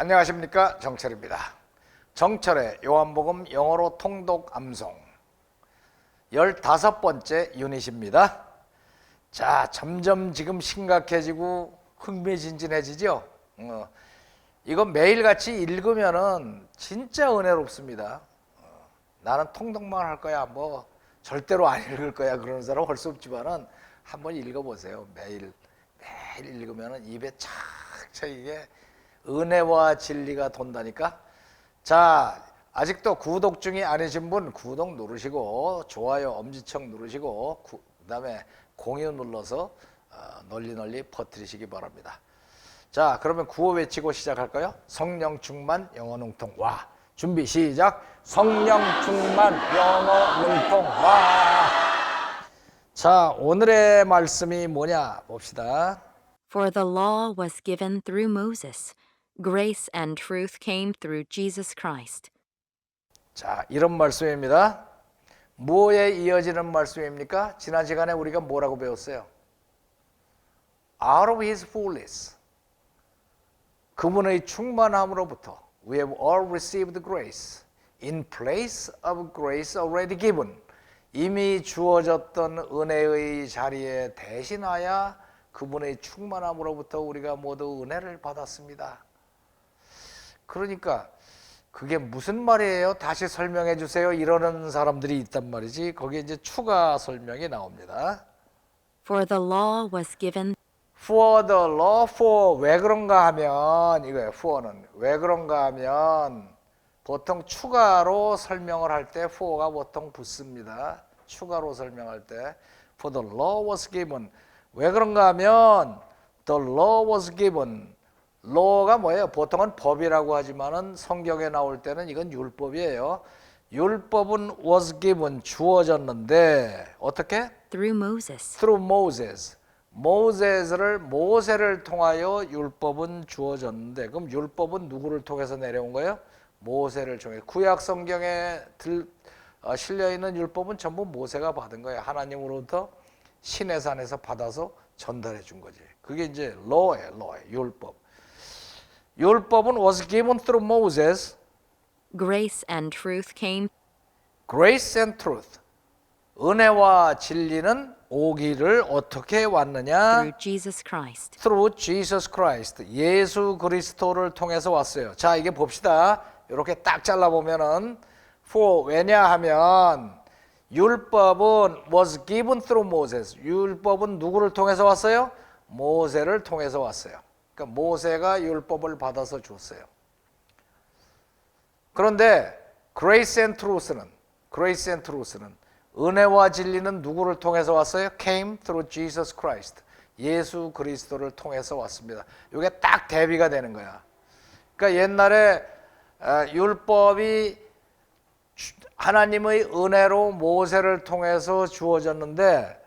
안녕하십니까 정철입니다. 정철의 요한복음 영어로 통독 암송 15번째 유닛입니다. 자, 점점 지금 심각해지고 흥미진진해지죠? 어, 이거 매일같이 읽으면은 진짜 은혜롭습니다. 어, 나는 통독만 할 거야. 뭐 절대로 안 읽을 거야. 그러는 사람 할수 없지만은 한번 읽어보세요. 매일 매일 읽으면은 입에 착착 이게 은혜와 진리가 돈다니까. 자, 아직도 구독 중이 아니신 분 구독 누르시고 좋아요 엄지척 누르시고 구, 그다음에 공유 눌러서 어, 널리 널리 퍼뜨리시기 바랍니다. 자, 그러면 구호 외치고 시작할까요? 성령 충만 영어 능통 와. 준비 시작. 성령 충만 영어 능통 와. 자, 오늘의 말씀이 뭐냐 봅시다. For the law was given through Moses, grace and truth came through Jesus Christ. 자, 이런 말씀입니다. 뭐에 이어지는 말씀입니까? 지난 시간에 우리가 뭐라고 배웠어요? Out of his fullness. 그분의 충만함으로부터 we have all received grace in place of grace already given. 이미 주어졌던 은혜의 자리에 대신하여 그분의 충만함으로부터 우리가 모두 은혜를 받았습니다. 그러니까 그게 무슨 말이에요? 다시 설명해 주세요. 이러는 사람들이 있단 말이지. 거기에 이제 추가 설명이 나옵니다. For the law was given For the law for 왜 그런가 하면 이거예요. for는 왜 그런가 하면 보통 추가로 설명을 할 때 for가 보통 붙습니다. 추가로 설명할 때 for the law was given 왜 그런가 하면 the law was given law가 뭐예요? 보통은 법이라고 하지만은 성경에 나올 때는 이건 율법이에요. 율법은 was given 주어졌는데 어떻게? through Moses. through Moses. 모세를 모세를 통하여 율법은 주어졌는데 그럼 율법은 누구를 통해서 내려온 거예요? 모세를 통해 구약 성경에 들, 어, 실려 있는 율법은 전부 모세가 받은 거예요. 하나님으로부터 신의 산에서 받아서 전달해 준 거지. 그게 이제 law예요, law, 율법. 율법은 was given through Moses, Grace and truth came grace and truth. 은혜와 진리는 오기를 어떻게 왔느냐? through Jesus Christ. through Jesus Christ. 예수 그리스도를 통해서 왔어요. 자, 이게 봅시다. 이렇게 딱 잘라 보면은 for 왜냐하면 율법은 was given through Moses. 율법은 누구를 통해서 왔어요? 모세를 통해서 왔어요. 그러니까 모세가 율법을 받아서 줬어요. 그런데 grace and truth는 grace and truth는 은혜와 진리는 누구를 통해서 왔어요? came through Jesus Christ. 예수 그리스도를 통해서 왔습니다. 이게 딱 대비가 되는 거야. 그러니까 옛날에 어, 율법이 주- 하나님의 은혜로 모세를 통해서 주어졌는데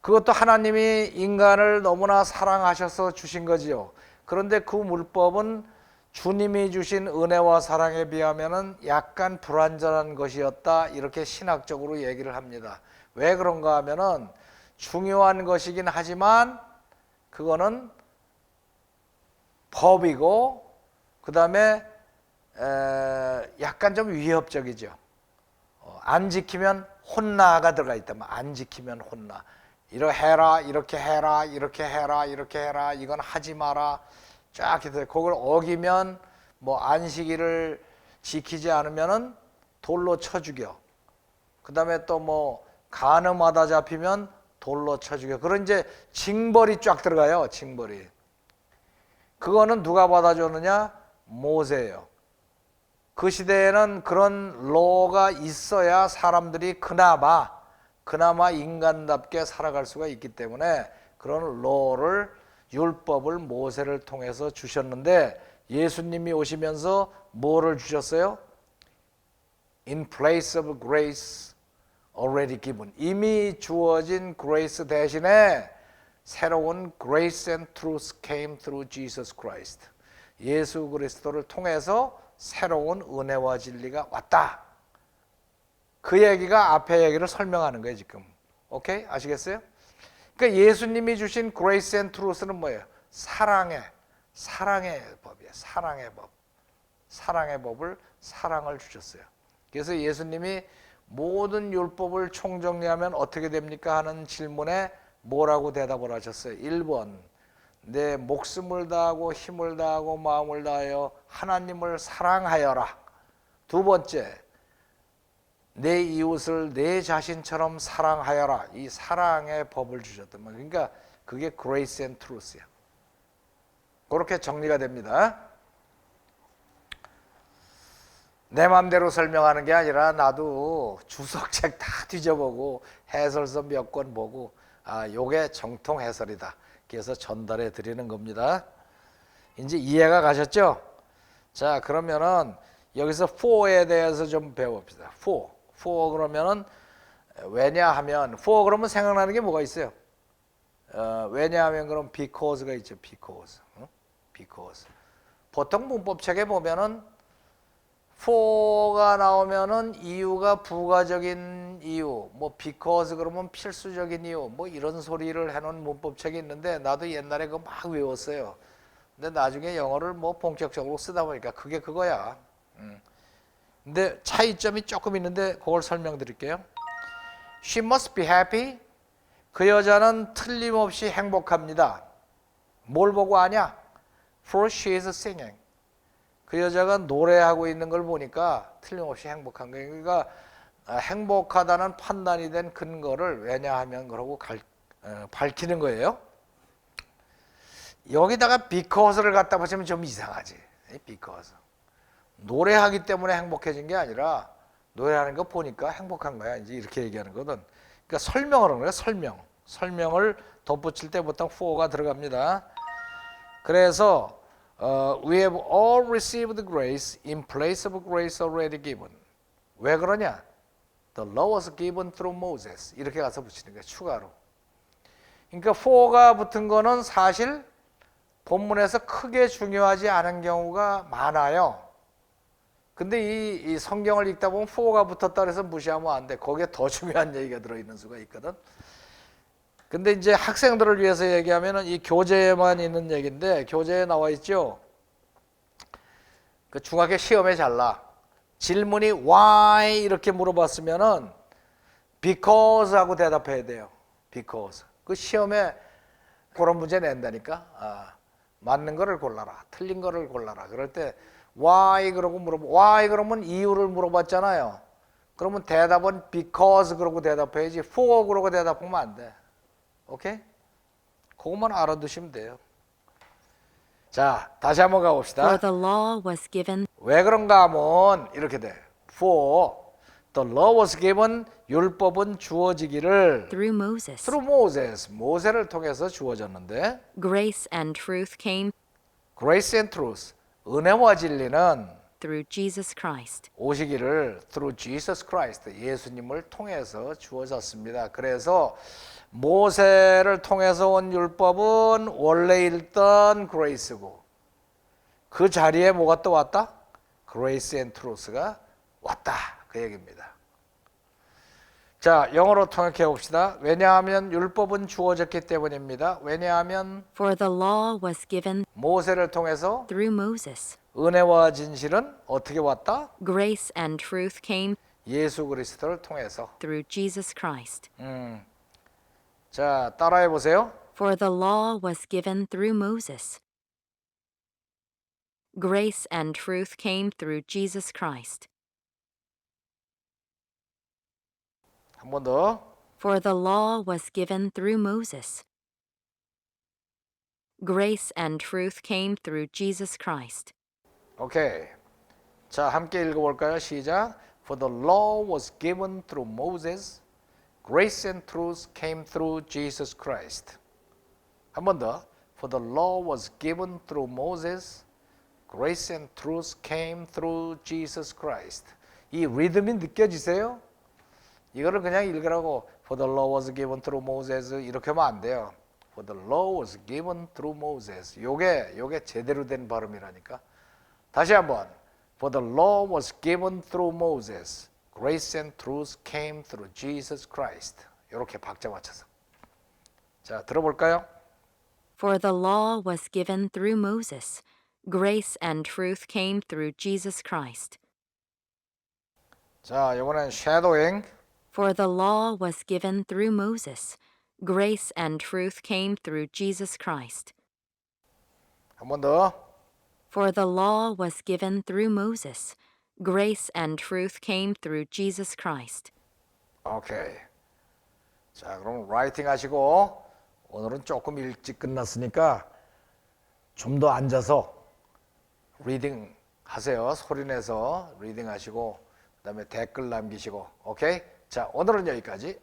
그것도 하나님이 인간을 너무나 사랑하셔서 주신 거지요. 그런데 그 물법은 주님이 주신 은혜와 사랑에 비하면은 약간 불완전한 것이었다. 이렇게 신학적으로 얘기를 합니다. 왜 그런가 하면은 중요한 것이긴 하지만 그거는 법이고 그 다음에 에, 약간 좀 위협적이죠. 어, 안 지키면 혼나가 들어가 있다면 안 지키면 혼나. 이렇게 해라, 이렇게 해라, 이렇게 해라, 이렇게 해라, 이건 하지 마라. 쫙 해서 그걸 어기면 뭐 안식일을 지키지 않으면은 돌로 쳐 죽여. 그 다음에 또 뭐 간음하다 잡히면 돌로 쳐 죽여. 그런 이제 징벌이 쫙 들어가요. 징벌이. 그거는 누가 받아줬느냐? 모세예요. 그 시대에는 그런 로가 있어야 사람들이 그나마 그나마 인간답게 살아갈 수가 있기 때문에 그런 로를 율법을 모세를 통해서 주셨는데 예수님이 오시면서 뭐를 주셨어요? In place of grace already given. 이미 주어진 grace 대신에 새로운 grace and truth came through Jesus Christ. 예수 그리스도를 통해서 새로운 은혜와 진리가 왔다. 그 얘기가 앞에 얘기를 설명하는 거예요, 지금. 오케이? 아시겠어요? 그러니까 예수님이 주신 grace and truth는 뭐예요? 사랑의 사랑의 법이에요. 사랑의 법. 사랑의 법을 사랑을 주셨어요. 그래서 예수님이 모든 율법을 총정리하면 어떻게 됩니까 하는 질문에 뭐라고 대답을 하셨어요? 1번 내 목숨을 다하고 힘을 다하고 마음을 다하여 하나님을 사랑하여라. 두 번째 내 이웃을 내 자신처럼 사랑하여라. 이 사랑의 법을 주셨단 말이에요. 그러니까 그게 grace and truth야. 그렇게 정리가 됩니다. 내 마음대로 설명하는 게 아니라 나도 주석책 다 뒤져보고 해설서 몇 권 보고 아 요게 정통 해설이다. 그래서 전달해 드리는 겁니다. 이제 이해가 가셨죠? 자 그러면은 여기서 for에 대해서 좀 배워봅시다. for, for 그러면은 왜냐하면 for 그러면 생각나는 게 뭐가 있어요? 어, 왜냐하면 그럼 because가 있죠. because, 어? because. 보통 문법책에 보면은 for가 나오면은 이유가 부가적인 이유, 뭐 because 그러면 필수적인 이유, 뭐 이런 소리를 해놓은 문법책이 있는데 나도 옛날에 그거 막 외웠어요. 근데 나중에 영어를 뭐 본격적으로 쓰다 보니까 그게 그거야. 음. 근데 차이점이 조금 있는데 그걸 설명드릴게요. She must be happy. 그 여자는 틀림없이 행복합니다. 뭘 보고 아냐? For she is singing. 그 여자가 노래하고 있는 걸 보니까 틀림없이 행복한 거예요. 그러니까 아, 행복하다는 판단이 된 근거를 왜냐하면 그러고 갈- 어, 밝히는 거예요. 여기다가 because를 갖다 붙이면 좀 이상하지. 이 because. 노래하기 때문에 행복해진 게 아니라 노래하는 거 보니까 행복한 거야. 이제 이렇게 얘기하는 거든. 그러니까 설명을 하는 거야. 설명. 설명을 덧붙일 때 보통 for가 들어갑니다. 그래서 어, we have all received grace in place of grace already given. 왜 그러냐? The law was given through Moses. 이렇게 가서 붙이는 거야. 추가로. 그러니까 for가 붙은 거는 사실 본문에서 크게 중요하지 않은 경우가 많아요. 근데 이, 이 성경을 읽다 보면 for가 붙었다 그래서 무시하면 안 돼. 거기에 더 중요한 얘기가 들어있는 수가 있거든. 근데 이제 학생들을 위해서 얘기하면은 이 교재에만 있는 얘기인데 교재에 나와 있죠. 그 중학교 시험에 잘 나 질문이 why 이렇게 물어봤으면은 because 하고 대답해야 돼요. because. 그 시험에 그런 문제 낸다니까. 아, 맞는 거를 골라라. 틀린 거를 골라라. 그럴 때 why 그러고 물어보 why 그러면 이유를 물어봤잖아요. 그러면 대답은 because 그러고 대답해야지 for 그러고 대답하면 안 돼. 오케이? 그것만 알아두시면 돼요. 자, 다시 한번 For 가봅시다. the law was given 왜 그런가 하면 이렇게 돼. For the law was given 율법은 주어지기를 through Moses. through Moses 모세를 통해서 주어졌는데 Grace and truth came grace and truth 은혜와 진리는 through Jesus Christ. 오시기를 through Jesus Christ 예수님을 통해서 주어졌습니다. 그래서 모세를 통해서 온 율법은 원래 있던 grace고 그 자리에 뭐가 또 왔다? grace and truth가 왔다 그 얘기입니다. 자 영어로 통역해 봅시다. 왜냐하면 율법은 주어졌기 때문입니다. 왜냐하면 For the law was given 모세를 통해서 through Moses. 은혜와 진실은 어떻게 왔다? Grace and truth came 예수 그리스도를 통해서. through Jesus Christ. 음. 자, 따라해 보세요. For the law was given through Moses. Grace and truth came through Jesus Christ. 한 번 더. For the law was given through Moses. Grace and truth came through Jesus Christ. 오케이. 자, 함께 읽어 볼까요? 시작. For the law was given through Moses. Grace and truth came through Jesus Christ. 한 번 더. For the law was given through Moses. Grace and truth came through Jesus Christ. 이 리듬이 느껴지세요? 이거를 그냥 읽으라고 For the law was given through Moses 이렇게 하면 안 돼요. For the law was given through Moses. 요게 요게 제대로 된 발음이라니까. 다시 한번. For the law was given through Moses. Grace and truth came through Jesus Christ. 이렇게 박자 맞춰서. 자, 들어볼까요? For the law was given through Moses. Grace and truth came through Jesus Christ. 자, 이번엔 쉐도잉. For the law was given through Moses. Grace and truth came through Jesus Christ. 한 번 더. For the law was given through Moses. Grace and truth came through Jesus Christ. 오케이. 자, 그럼 라이팅 하시고 오늘은 조금 일찍 끝났으니까 좀 더 앉아서 리딩 하세요. 소리 내서 리딩 하시고 그다음에 댓글 남기시고 오케이? 자, 오늘은 여기까지.